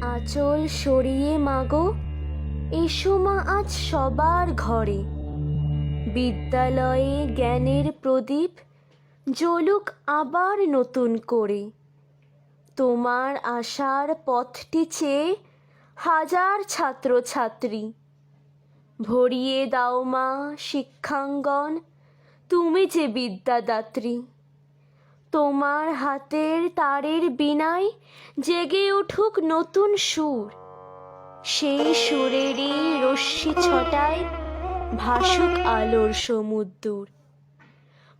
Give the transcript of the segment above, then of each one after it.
আঁচল সরিয়ে মাগো। এসো মা আজ সবার ঘরে। বিদ্যালয়ে জ্ঞানের প্রদীপ, জ্বলুক আবার নতুন করে। তোমার আশার পথটি চেয়ে হাজার ছাত্রছাত্রী। ভরিয়ে দাও মা শিক্ষাঙ্গন, তুমি যে বিদ্যাদাত্রী। তোমার হাতের তারের বিনায় জেগে উঠুক নতুন সুর। সেই সুরেরই রশ্মি ছটায় ভাসুক আলোর সমুদ্র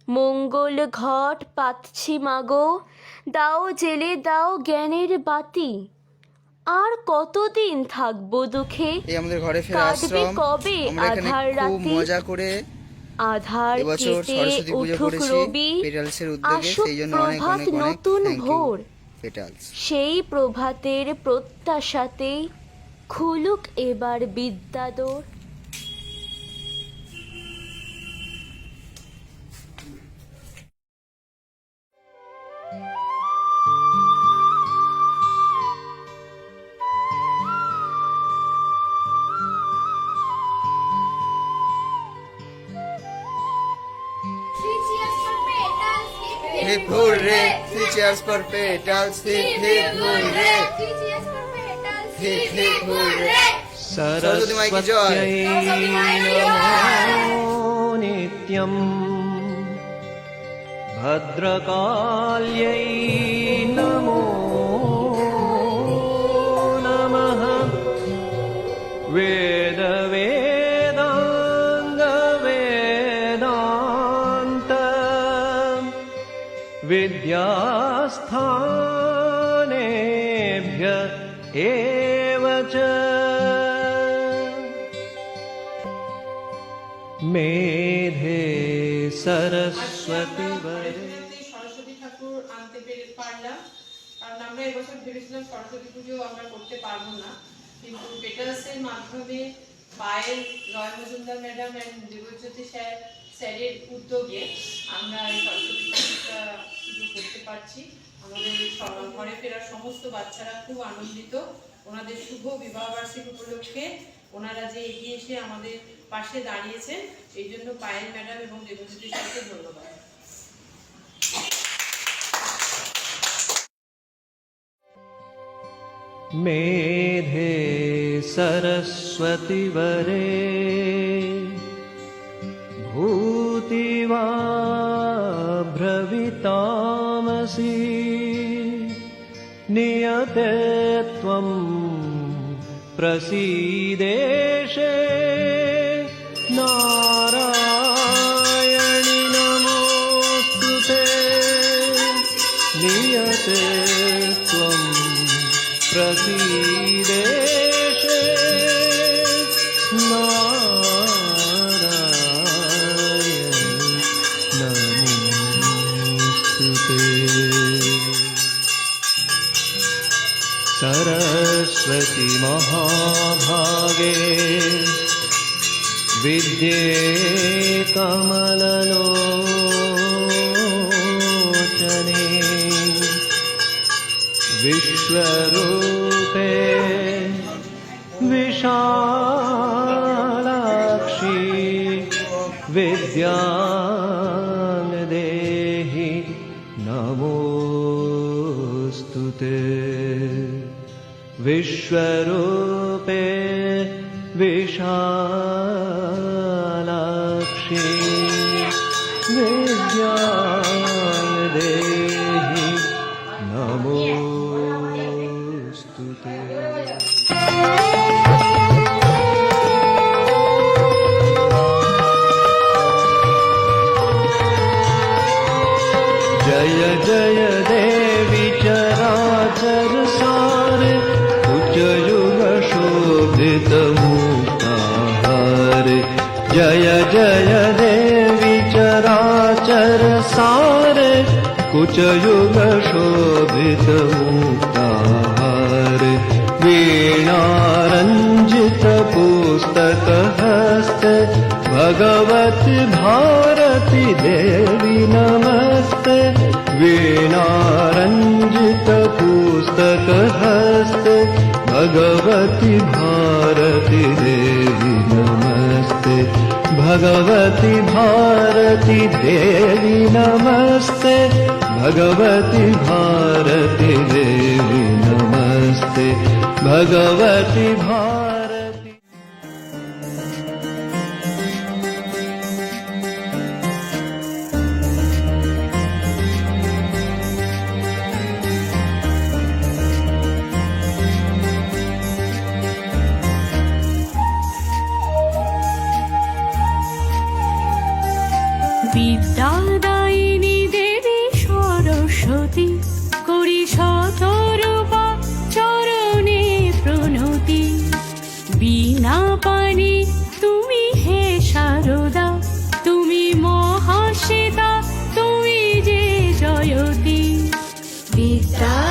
মঙ্গল ঘট পাতছি মাগো দাও জেলে দাও জ্ঞানের বাতি। আর কতদিন থাকব দুঃখে? আমাদের ঘরে ফেরা আশ্রম। কবে? আধার রাতে? মজা করে আধার এবছর কেটে সরস্বতী পুজো উঠুক করেছি রবি। পেটালসের উদ্যোগে আসুক সেই জন্য অনেক প্রভাত অনেক অনেক নতুন থ্যাংক ইউ ভোর। পেটালস। সেই প্রভাতের প্রত্যাশাতেই খুলুক এবার বিদ্যাদোর। hip hooray! Three cheers for petals, hip hip hooray! Hip hip hooray! Saraswati माई की जय नित्यम भद्रकाल्यै नमो विद्यास्थानेभ्य एव च মেধে সরস্বতী বরে জয়ন্তী সরস্বতী ঠাকুর আনতে পেরে পারলাম কারণ আমরা এবছর ভেবেছিলাম সরস্বতী পুজো আমরা করতে পারবো না কিন্তু পেটালসের মাধ্যমে Payel Roy Majumdar madam and Debjyoti sir স্যারের উদ্যোগে আমরা এই সরস্বতী পুজোটা পুজো করতে পারছি। আমাদের ঘরে ফেরার সমস্ত বাচ্চারা খুব আনন্দিত। ওনাদের শুভ বিবাহ বার্ষিকী উপলক্ষে ওনারা যে এগিয়ে এসে আমাদের পাশে দাঁড়িয়েছেন, এই জন্য পায়েল ম্যাডাম এবং দেবজ্যোতি স্যারকে ধন্যবাদ। মেধে সরস্বতী भूतिवा भ्रवितामसि। नियते त्वम् प्रसीदेशे। नारायणि नमोऽस्तु ते। नियते त्वम् प्रसीदे। सरस्वती महाभागे विद्ये कमललोचने विश्वरूपे विशालाक्षी विद्यां नमोऽस्तु ते। विश्वरूपे विशालाक्षी। विद्यां जय चराचर सार उच्चयुग शोभित मुक्ताहार। जय जय देवि चराचर सार कुचयुग शोभित मुक्ताहार। वीणारञ्जित पुस्तक हस्त भगवत भारती देवी नमस्ते वीणारञ्जित पुस्तक हस्त, भगवति भारती देवी नमस्ते। भगवति भारती देवी नमस्ते। भगवति भारती देवी नमस्ते। भगवति भारती kita